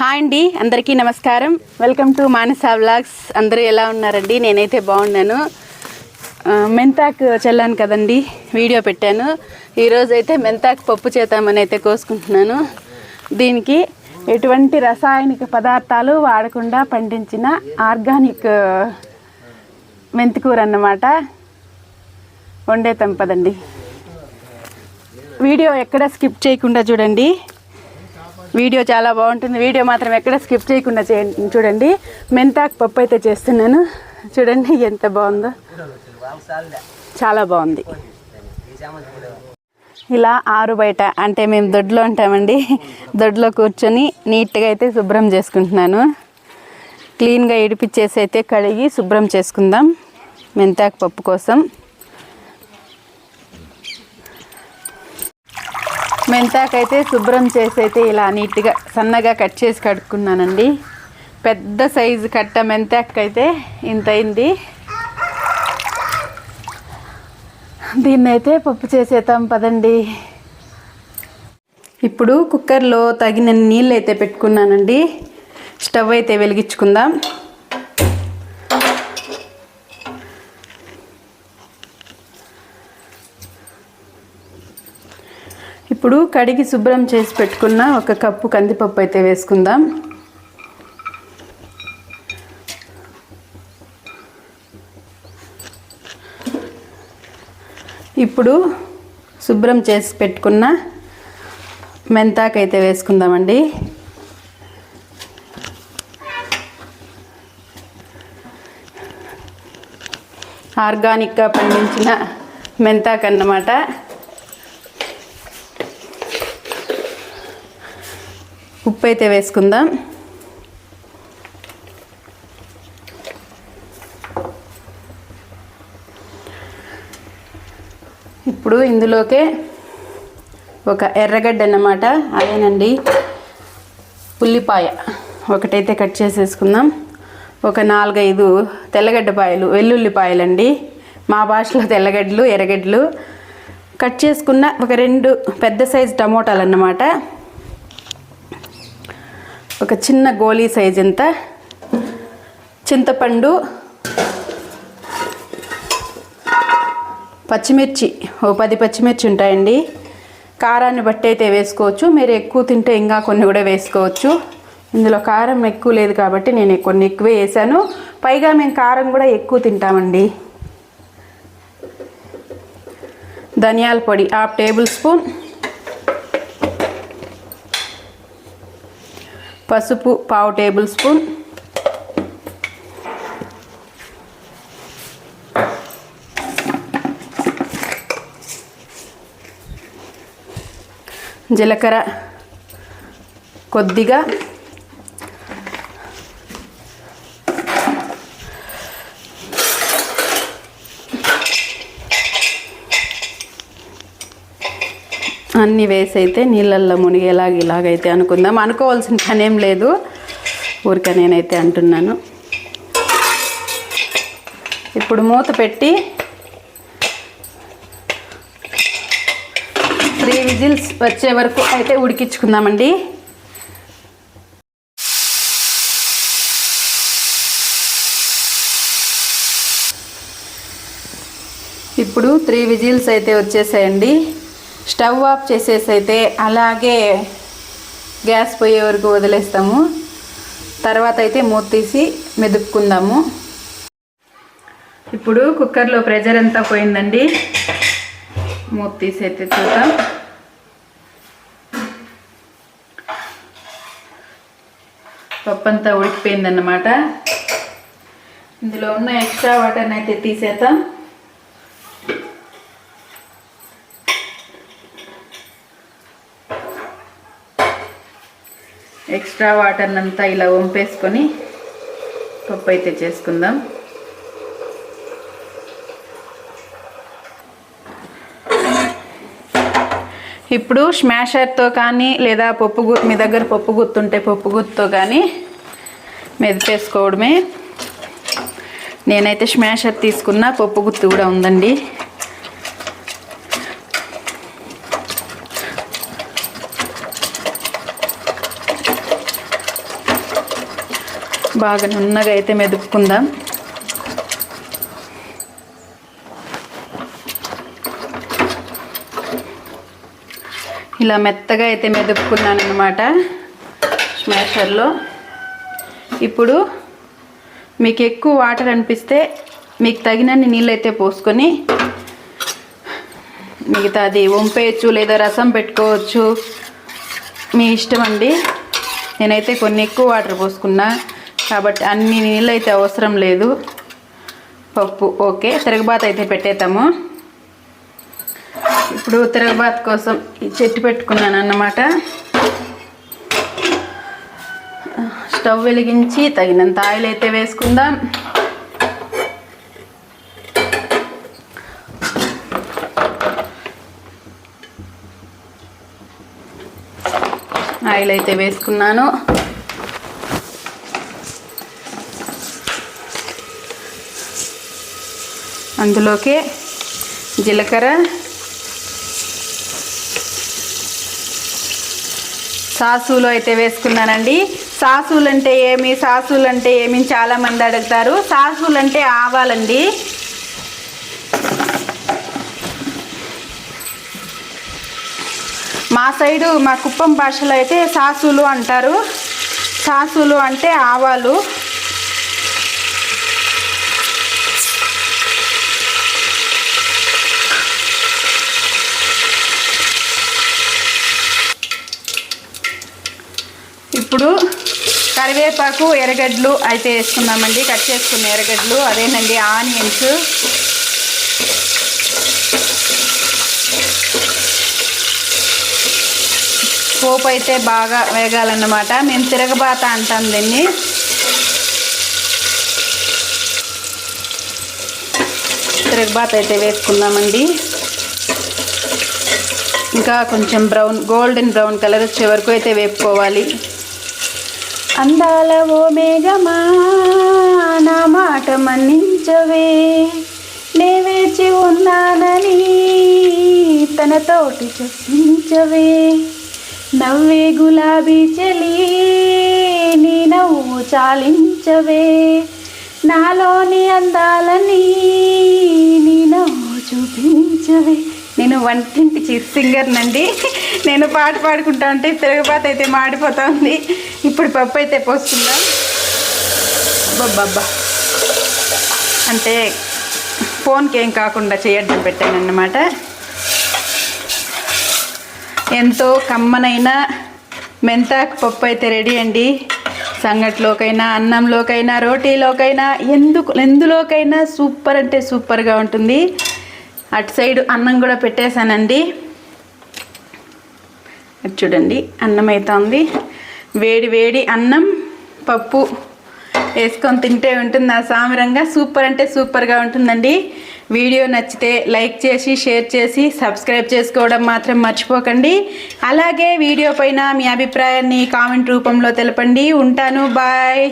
Hi అండి అందరికీ నమస్కారం. Welcome to Manasa vlogs. అందరూ ఎలా ఉన్నారండి? నేనైతే బాగున్నాను. మెంతాకు చల్లాను కదండి వీడియో పెట్టాను. ఈరోజు అయితే మెంతాకు పప్పు చేద్దామని అయితే కోసుకుంటున్నాను. దీనికి ఎటువంటి రసాయనిక పదార్థాలు వాడకుండా పండించిన ఆర్గానిక్ మెంతికూర అన్నమాట. వండే పదండి. వీడియో ఎక్కడ స్కిప్ చేయకుండా చూడండి. వీడియో చాలా బాగుంటుంది. వీడియో మాత్రం ఎక్కడ స్కిప్ చేయకుండా చేయండి. చూడండి. మెంతాకు పప్పు అయితే చేస్తున్నాను. చూడండి ఎంత బాగుందో. చాలా బాగుంది. ఇలా ఆరు బయట అంటే మేము దొడ్లో ఉంటామండి. దొడ్లో కూర్చొని నీట్గా అయితే శుభ్రం చేసుకుంటున్నాను. క్లీన్గా ఇడిపిచ్చేసి అయితే కడిగి శుభ్రం చేసుకుందాం. మెంతాకు పప్పు కోసం. మెంతాకైతే శుభ్రం చేసి అయితే ఇలా నీట్గా సన్నగా కట్ చేసి కడుక్కున్నానండి. పెద్ద సైజు కట్ట మెంతాకైతే ఇంత అయింది దీన్ని అయితే పప్పు చేసేద్దాం పదండి. ఇప్పుడు కుక్కర్లో తగిన నీళ్ళు అయితే పెట్టుకున్నానండి. స్టవ్ అయితే వెలిగించుకుందాం. ఇప్పుడు కడిగి శుభ్రం చేసి పెట్టుకున్న ఒక కప్పు కందిపప్పు అయితే వేసుకుందాం. ఇప్పుడు శుభ్రం చేసి పెట్టుకున్న మెంతాకైతే వేసుకుందామండి. ఆర్గానిక్గా పండించిన మెంతాకన్నమాట. ఉప్పు అయితే వేసుకుందాం. ఇప్పుడు ఇందులోకే ఒక ఎర్రగడ్డ అన్నమాట అదేనండి ఉల్లిపాయ. ఒకటైతే కట్ చేసేసుకుందాం. ఒక నాలుగైదు తెల్లగడ్డ పాయలు వెల్లుల్లిపాయలండి. మా భాషలో తెల్లగడ్డలు ఎర్రగడ్డలు. కట్ చేసుకున్న ఒక రెండు పెద్ద సైజు టమోటాలు అన్నమాట ఒక చిన్న గోళీ సైజ్ ఎంత? చింతపండు పచ్చిమిర్చి ఓ పది పచ్చిమిర్చి ఉంటాయండి. కారాన్ని బట్టి అయితే వేసుకోవచ్చు. మీరు ఎక్కువ తింటే ఇంకా కొన్ని కూడా వేసుకోవచ్చు. ఇందులో కారం ఎక్కువ లేదు కాబట్టి నేను కొన్ని ఎక్కువ వేసాను. పైగా మేము కారం కూడా ఎక్కువ తింటామండి. ధనియాల పొడి హాఫ్ టేబుల్ స్పూన్. పసుపు పావు టేబుల్ స్పూన్. జీలకర్ర కొద్దిగా అన్నీ వేసి అయితే నీళ్ళల్లో మునిగేలాగా ఇలాగైతే అనుకుందాం. అనుకోవాల్సిన పని ఏం లేదు. ఊరికే నేనైతే అంటున్నాను. ఇప్పుడు మూత పెట్టి త్రీ విజిల్స్ వచ్చే వరకు అయితే ఉడికించుకుందామండి. ఇప్పుడు త్రీ విజిల్స్ అయితే వచ్చేసాయండి. స్టవ్ ఆఫ్ చేసేసి అయితే అలాగే గ్యాస్ పోయే వరకు వదిలేస్తాము. తర్వాత అయితే మూత తీసి మెదుపుకుందాము. ఇప్పుడు కుక్కర్లో ప్రెజర్ అంతా పోయిందండి? మూత తీసి అయితే చూద్దాం. పప్పు అంతా ఉడికిపోయిందన్నమాట. ఇందులో ఉన్న ఎక్స్ట్రా వాటర్ని అయితే తీసేద్దాం. ఎక్స్ట్రా వాటర్ అంతా ఇలా వంపేసుకొని పప్పు అయితే చేసుకుందాం. ఇప్పుడు స్మాషర్తో కానీ లేదా పప్పు గు మీ దగ్గర పప్పు గుర్తుంటే పప్పు గుత్తుతో కానీ మెదిపేసుకోవడమే. నేనైతే స్మాషర్ తీసుకున్న పప్పు గుర్తు కూడా ఉందండి. బాగా నున్నగా అయితే మెదుపుకుందాం. ఇలా మెత్తగా అయితే మెదుపుకున్నాను అనమాట స్మాషర్లో. ఇప్పుడు మీకు ఎక్కువ వాటర్ అనిపిస్తే మీకు తగినన్ని నీళ్ళు అయితే పోసుకొని మిగతాది వంపేయచ్చు లేదా రసం పెట్టుకోవచ్చు. మీ ఇష్టం అండి. నేనైతే కొన్ని ఎక్కువ వాటర్ పోసుకున్నా. కాబట్టి అన్ని నీళ్ళు అయితే అవసరం లేదు. పప్పు ఓకే. తిరగబాత్ అయితే పెట్టేద్దాము. ఇప్పుడు తిరగబాత్ కోసం ఈ చెట్టు పెట్టుకున్నాను అన్నమాట. స్టవ్ వెలిగించి తగినంత ఆయిల్ అయితే వేసుకుందాం. ఆయిల్ అయితే వేసుకున్నాను. అందులోకి జీలకర్ర సాసులు అయితే వేసుకున్నానండి. సాసులు అంటే ఏమి సాసులు అంటే ఏమి చాలామంది అడుగుతారు. సాసులు అంటే ఆవాలండి. మా సైడు మా కుప్పం భాషలో అయితే సాసులు అంటారు. సాసులు అంటే ఆవాలు. ఇప్పుడు కరివేపాకు ఎర్రగడ్డలు అయితే వేసుకున్నామండి కట్ చేసుకున్న ఎర్రగడ్డలు అదేనండి ఆనియన్స్. పోపు అయితే బాగా వేగాలన్నమాట. మేము తిరగబాత అంటాం దీన్ని. తిరగబాత అయితే వేసుకుందామండి. ఇంకా కొంచెం బ్రౌన్ గోల్డెన్ బ్రౌన్ కలర్ వచ్చే వరకు అయితే వేపుకోవాలి. అందాల ఓ మేఘమా నా మాట మన్నించవే. నే వేచి ఉన్నానని తనతోటి చెప్పించవే. నవ్వే గులాబీ చెలి నీ నవ్వు చాలించవే. నాలోని అందాలని నీ నవ్వు చూపించవే. నేను వంటింటి చీఫ్ సింగర్నండి నేను పాట పాడుకుంటా ఉంటే తిరగబాత అయితే మాడిపోతుంది. ఇప్పుడు పప్పు అయితే పోసుకుందాం. అబ్బబ్బబ్బా. అంటే ఫోన్కి ఏం కాకుండా చేయడం పెట్టాను అన్నమాట ఎంతో కమ్మనైన మెంతాకు పప్పు అయితే రెడీ అండి. సంగట్లోకైనా అన్నంలోకైనా రోటీలోకైనా ఎందుకు ఎందులోకైనా సూపర్ అంటే సూపర్గా ఉంటుంది. అటు సైడ్ అన్నం కూడా పెట్టేశానండి. చూడండి అన్నం అవుతుంది వేడి వేడి అన్నం పప్పు వేసుకొని తింటే ఉంటుంది. ఆ సామరంగా సూపర్ అంటే సూపర్గా ఉంటుందండి. వీడియో నచ్చితే లైక్ చేసి షేర్ చేసి సబ్స్క్రైబ్ చేసుకోవడం మాత్రం మర్చిపోకండి. అలాగే వీడియో పైన మీ అభిప్రాయాన్ని కామెంట్ రూపంలో తెలపండి. ఉంటాను. బాయ్.